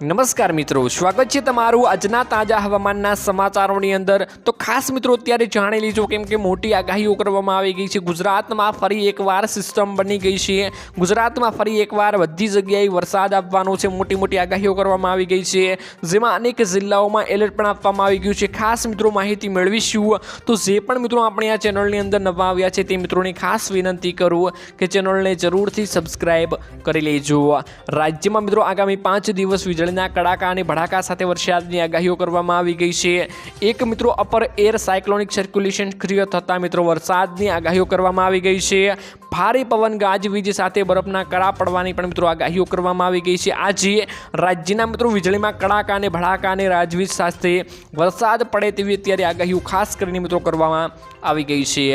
નમસ્કાર મિત્રો, સ્વાગત છે તમારું આજના તાજા હવામાનના સમાચારોની અંદર. તો ખાસ મિત્રો, અત્યારે જાણી લીજો કેમ કે મોટી આગાહીઓ કરવામાં આવી ગઈ છે. ગુજરાતમાં ફરી એકવાર સિસ્ટમ બની ગઈ છે. ગુજરાતમાં ફરી એકવાર બધી જગ્યાએ વરસાદ આપવાનો છે. મોટી મોટી આગાહીઓ કરવામાં આવી ગઈ છે. જેમાં અનેક જિલ્લાઓમાં એલર્ટ પણ આપવામાં આવી ગયું છે. ખાસ મિત્રો, માહિતી મેળવીશું. તો જે પણ મિત્રો આપણે આ ચેનલની અંદર નવા આવ્યા છે, તે મિત્રોને ખાસ વિનંતી કરું કે ચેનલને જરૂરથી સબસ્ક્રાઈબ કરી લેજો. રાજ્યમાં મિત્રો, આગામી પાંચ દિવસ વીજળીના કડાકા અને ભડાકા સાથે વરસાદની આગાહીઓ કરવામાં આવી ગઈ છે. એક મિત્રો અપર એર સાયક્લોનિક સર્ક્યુલેશન સક્રિય થતાં મિત્રો વરસાદની આગાહીઓ કરવામાં આવી ગઈ છે. ભારે પવન ગાજવીજ સાથે બરફના કડા પડવાની પણ મિત્રો આગાહીઓ કરવામાં આવી ગઈ છે. આજે રાજ્યના મિત્રો વીજળીમાં કડાકા અને ભડાકા અને રાજવીજ સાથે વરસાદ પડે તેવી અત્યારે આગાહીઓ ખાસ કરીને મિત્રો કરવામાં આવી ગઈ છે.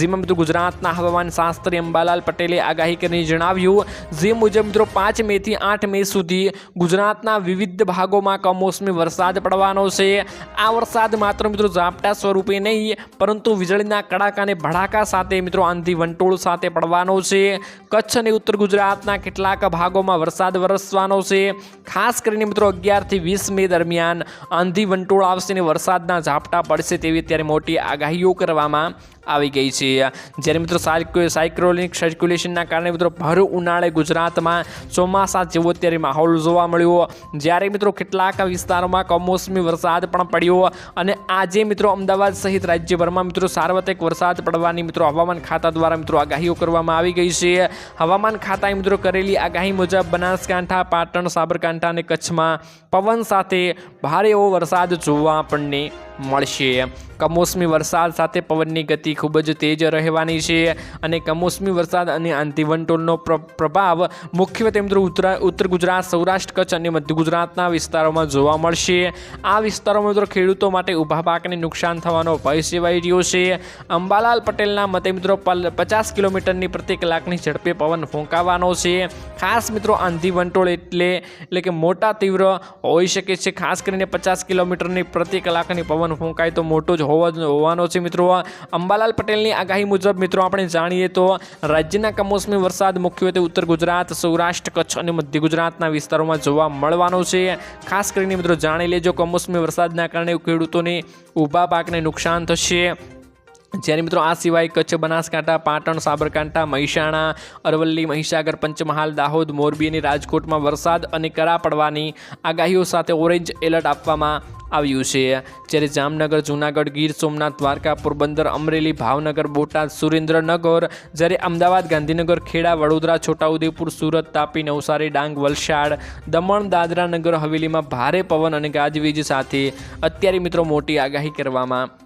જેમાં મિત્રો ગુજરાતના હવામાન શાસ્ત્રી અંબાલાલ પટેલે આગાહી કરીને જણાવ્યું, જે મુજબ મિત્રો પાંચ મેથી આઠ મે સુધી ગુજરાતના વિવિધ ભાગોમાં કમોસમી વરસાદ પડવાનો છે. આ વરસાદ માત્ર મિત્રો ઝાપટા સ્વરૂપે નહીં, પરંતુ વીજળીના કડાકા અને ભડાકા સાથે મિત્રો આંધી વંટોળ સાથે પડવાનો છે. કચ્છ અને ઉત્તર ગુજરાતના કેટલાક ભાગોમાં વરસાદ વરસવાનો છે. ખાસ કરીને મિત્રો અગિયારથી વીસ મે દરમિયાન આંધી વંટોળ આવશે અને વરસાદના ઝાપટા પડશે તેવી અત્યારે મોટી આગાહીઓ કરવામાં આવી ગઈ છે. જ્યારે મિત્રો સાયકો સાયક્લોનિક સર્ક્યુલેશનના કારણે મિત્રો ભર ઉનાળે ગુજરાતમાં ચોમાસા જેવો અત્યારે માહોલ જોવા મળ્યો. જ્યારે મિત્રો કેટલાક વિસ્તારોમાં કમોસમી વરસાદ પણ પડ્યો અને આજે મિત્રો અમદાવાદ સહિત રાજ્યભરમાં મિત્રો સાર્વત્રિક વરસાદ પડવાની મિત્રો હવામાન ખાતા દ્વારા મિત્રો આગાહીઓ કરવામાં આવી ગઈ છે. હવામાન ખાતાએ મિત્રો કરેલી આગાહી મુજબ બનાસકાંઠા, પાટણ, સાબરકાંઠા અને કચ્છમાં પવન સાથે ભારે એવો વરસાદ જોવા આપણને મળશે. કમોસમી વરસાદ સાથે પવનની ગતિ ખૂબ જ તેજ રહેવાની છે અને કમોસમી વરસાદ અને આંધી પ્રભાવ મુખ્યત્વે મિત્રો ઉત્તર ગુજરાત, સૌરાષ્ટ્ર, કચ્છ અને મધ્ય ગુજરાતના વિસ્તારોમાં જોવા મળશે. આ વિસ્તારોમાં મિત્રો ખેડૂતો માટે ઊભા પાકને નુકસાન થવાનો ભય સેવાઈ રહ્યો છે. અંબાલાલ પટેલના મતે મિત્રો પચાસ કિલોમીટરની પ્રતિ કલાકની ઝડપે પવન ફૂંકાવાનો છે. ખાસ મિત્રો આંધી વંટોળ એટલે એટલે કે મોટા તીવ્ર હોઈ શકે છે. ખાસ કરીને પચાસ કિલોમીટરની પ્રતિ કલાકની પવન ફૂંકાય તો મોટો જ હોવો હોવાનો છે મિત્રો. અંબાલાલ પટેલની આગાહી મુજબ મિત્રો આપણે જાણીએ તો રાજ્યના કમોસમી વરસાદ મુખ્યત્વે ઉત્તર ગુજરાત, સૌરાષ્ટ્ર, કચ્છ અને મધ્ય ગુજરાતના વિસ્તારોમાં જોવા મળવાનો છે. ખાસ કરીને મિત્રો જાણી લેજો કમોસમી વરસાદના કારણે ખેડૂતોને ઊભા પાકને નુકસાન થશે. જ્યારે મિત્રો આ સિવાય કચ્છ, બનાસકાંઠા, પાટણ, સાબરકાંઠા, મહેસાણા, અરવલ્લી, મહીસાગર, પંચમહાલ, દાહોદ, મોરબી અને રાજકોટમાં વરસાદ અને કરા પડવાની આગાહીઓ સાથે ઓરેન્જ એલર્ટ આપવામાં આવ્યું છે. જ્યારે જામનગર, જૂનાગઢ, ગીર, સોમનાથ, દ્વારકા, પોરબંદર, અમરેલી, ભાવનગર, બોટાદ, સુરેન્દ્રનગર, જ્યારે અમદાવાદ, ગાંધીનગર, ખેડા, વડોદરા, છોટાઉદેપુર, સુરત, તાપી, નવસારી, ડાંગ, વલસાડ, દમણ, દાદરા નગર, હવેલીમાં ભારે પવન અને ગાજવીજ સાથે અત્યારે મિત્રો મોટી આગાહી કરવામાં